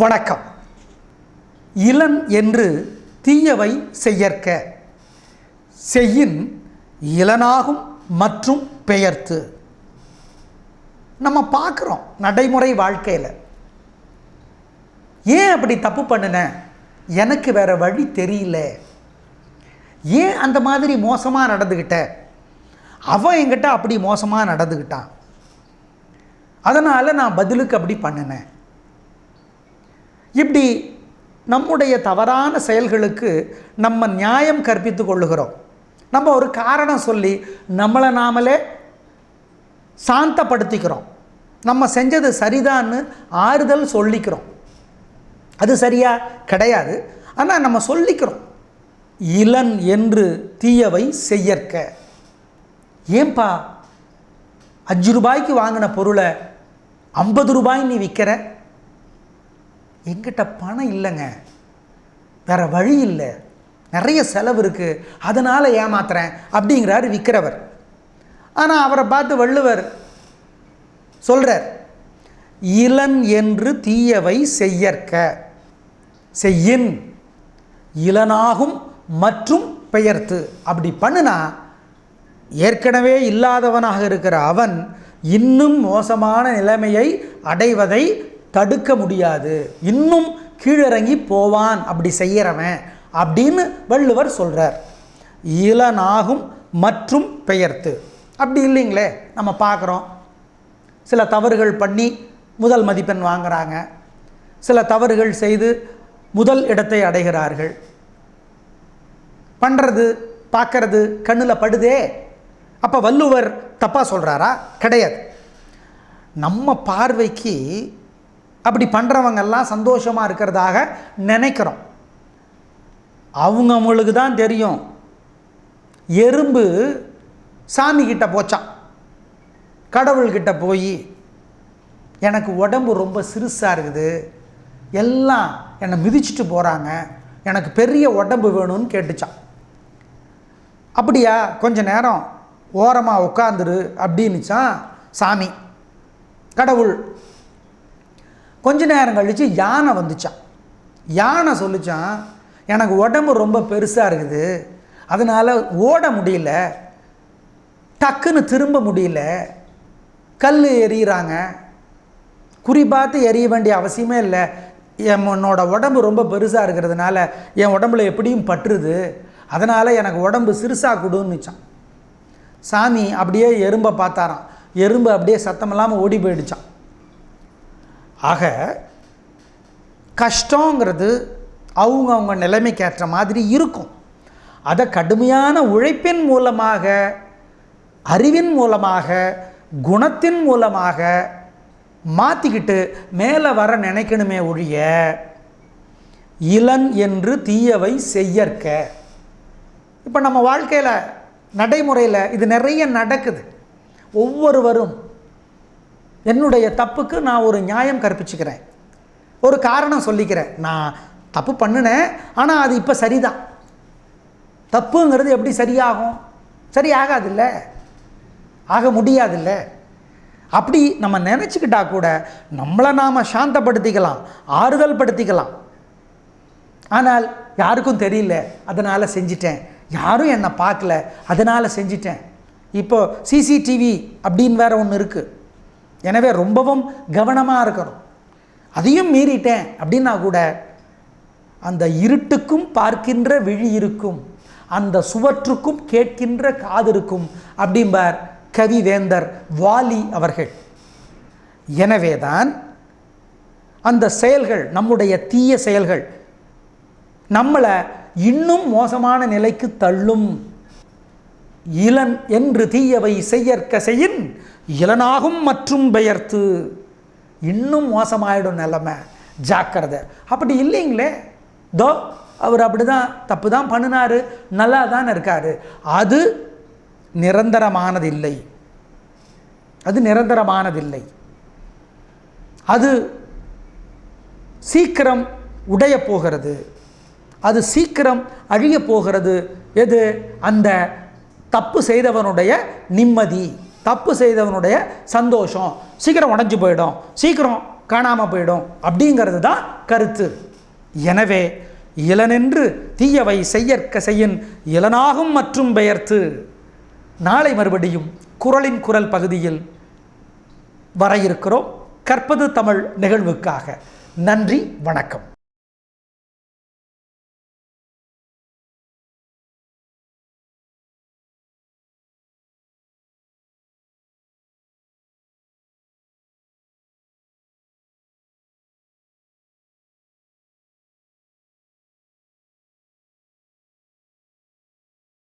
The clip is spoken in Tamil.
வணக்கம். இளன் என்று தீயவை செய்யற்க. செய்யின் இளனாகும் மற்றும் பெயர்த்து. நம்ம பார்க்குறோம் நடைமுறை வாழ்க்கையில். ஏன் அப்படி தப்பு பண்ணினேன் எனக்கு வேறு வழி தெரியல. ஏன் அந்த மாதிரி மோசமாக நடந்துக்கிட்ட அவன் என்கிட்ட அப்படி மோசமாக நடந்துக்கிட்டான் அதனால் நான் பதிலுக்கு அப்படி பண்ணினேன். இப்படி நம்முடைய தவறான செயல்களுக்கு நம்ம நியாயம் கற்பித்து கொள்ளுகிறோம். நம்ம ஒரு காரணம் சொல்லி நம்மளை நாமளே சாந்தப்படுத்திக்கிறோம். நம்ம செஞ்சது சரிதான்னு ஆறுதல் சொல்லிக்கிறோம். அது சரியா? கிடையாது. ஆனால் நம்ம சொல்லிக்கிறோம். இளன் என்று தீயவை செய்யற்க. ஏன்பா? அஞ்சு ரூபாய்க்கு வாங்கின பொருளை ஐம்பது ரூபாய் நீ விற்கிற? எங்கிட்ட பணம் இல்லைங்க. வேற வழி இல்லை. நிறைய செலவு இருக்குது அதனால் ஏமாத்துறேன் அப்படிங்கிறாரு விற்கிறவர் ஆனால் அவரை பார்த்து வள்ளுவர் சொல்கிறார் இளன் என்று தீயவை செய்யற்க செய்யின். இளனாகும் மற்றும் பெயர்த்து. அப்படி பண்ணுனா ஏற்கனவே இல்லாதவனாக இருக்கிற அவன் இன்னும் மோசமான நிலைமையை அடைவதை தடுக்க முடியாது. இன்னும் கீழிறங்கி போவான். அப்படி செய்கிறவன் அப்படின்னு வள்ளுவர் சொல்கிறார் இளனாகும் மற்றும் பெயர்த்து. அப்படி இல்லைங்களே நம்ம பார்க்குறோம். சில தவறுகள் பண்ணி முதல் மதிப்பெண் வாங்குறாங்க. சில தவறுகள் செய்து முதல் இடத்தை அடைகிறார்கள். பண்ணுறது பார்க்கறது கண்ணில் படுதே. அப்போ வள்ளுவர் தப்பாக சொல்கிறாரா கிடையாது. நம்ம பார்வைக்கு அப்படி பண்ணுறவங்கெல்லாம் சந்தோஷமாக இருக்கிறதாக நினைக்கிறோம். அவங்க அவங்களுக்கு தான் தெரியும். எறும்பு சாமிக்கிட்ட போச்சான் கடவுள்கிட்ட போய் எனக்கு உடம்பு ரொம்ப சிறுசாக இருக்குது. எல்லாம் என்னை மிதிச்சிட்டு போகிறாங்க எனக்கு பெரிய உடம்பு வேணும்னு கேட்டுச்சான் அப்படியா? கொஞ்ச நேரம் ஓரமாக உட்காந்துரு அப்படின்னுச்சான் சாமி. கடவுள் கொஞ்ச நேரம் கழித்து யானை வந்துச்சான் யானை சொல்லிச்சான் எனக்கு உடம்பு ரொம்ப பெருசாக இருக்குது. அதனால் ஓட முடியல. டக்குன்னு திரும்ப முடியல. கல் எறிகிறாங்க குறி பார்த்து எறிய வேண்டிய அவசியமே இல்லை. என்னோட உடம்பு ரொம்ப பெருசாக இருக்கிறதுனால என் உடம்புல எப்படியும் பற்றுது அதனால் எனக்கு உடம்பு சிறுசாக கொடுன்னுச்சான் சாமி அப்படியே எறும்பை பார்த்தாராம். எறும்பு அப்படியே சத்தமில்லாமல் ஓடி போயிடுச்சான் ஆக கஷ்டங்கிறது அவங்கவுங்க நிலைமைக்கு ஏற்ற மாதிரி இருக்கும். அதை கடுமையான உழைப்பின் மூலமாக அறிவின் மூலமாக குணத்தின் மூலமாக மாற்றிக்கிட்டு மேலே வர நினைக்கணுமே ஒழிய இளன் என்று தீயவை செய்யற்க. இப்போ நம்ம வாழ்க்கையில் நடைமுறையில் இது நிறைய நடக்குது. ஒவ்வொருவரும் என்னுடைய தப்புக்கு நான் ஒரு நியாயம் கற்பிச்சுக்கிறேன். ஒரு காரணம் சொல்லிக்கிறேன். நான் தப்பு பண்ணினேன். ஆனால் அது இப்போ சரிதான். தப்புங்கிறது எப்படி சரியாகும்? சரி ஆகாதில்ல. ஆக முடியாதில்ல. அப்படி நம்ம நினச்சிக்கிட்டா கூட நம்மளை நாம் சாந்தப்படுத்திக்கலாம் ஆறுதல் படுத்திக்கலாம் ஆனால் யாருக்கும் தெரியல. அதனால் செஞ்சிட்டேன். யாரும் என்னை பார்க்கல. அதனால் செஞ்சிட்டேன். இப்போது சிசிடிவி அப்படின்னு வேற ஒன்று இருக்குது எனவே ரொம்பவும் கவனமாக இருக்கணும். அதையும் மீறிட்டேன் அப்படின்னா கூட அந்த இருட்டுக்கும் பார்க்கின்ற விழி இருக்கும். அந்த சுவற்றுக்கும் கேட்கின்ற காது இருக்கும். அப்படிம்பார் கவிவேந்தர் வாலி அவர்கள். எனவேதான் அந்த செயல்கள் நம்முடைய தீய செயல்கள் நம்மளை இன்னும் மோசமான நிலைக்கு தள்ளும். இளன் என்று தீயவை செய்யற்க செய்யின் இளனாகும் மற்றும் பெயர்த்து இன்னும் மோசமாயிடும் நிலமை. ஜாக்கிரதை. அப்படி இல்லைங்களே? தோ அவர் அப்படி தான் தப்பு தான் பண்ணினாரு. நல்லா தான் இருக்கார். அது நிரந்தரமானதில்லை. அது நிரந்தரமானதில்லை. அது சீக்கிரம் உடைய போகிறது. அது சீக்கிரம் அழிய போகிறது. எது? அந்த தப்பு செய்தவனுடைய நிம்மதி. தப்பு செய்தவனுடைய சந்தோஷம். சீக்கிரம் உடஞ்சி போயிடும். சீக்கிரம் காணாமல் போயிடும். அப்படிங்கிறது தான் கருத்து. எனவே இளனென்று தீயவை செய்யற்க செய்யின் இளனாகும் மற்றும் பெயர்த்து நாளை மறுபடியும் குரலின் குரல் பகுதியில் வர இருக்கிறோம். கற்பது தமிழ் நிகழ்வுக்காக. நன்றி வணக்கம்.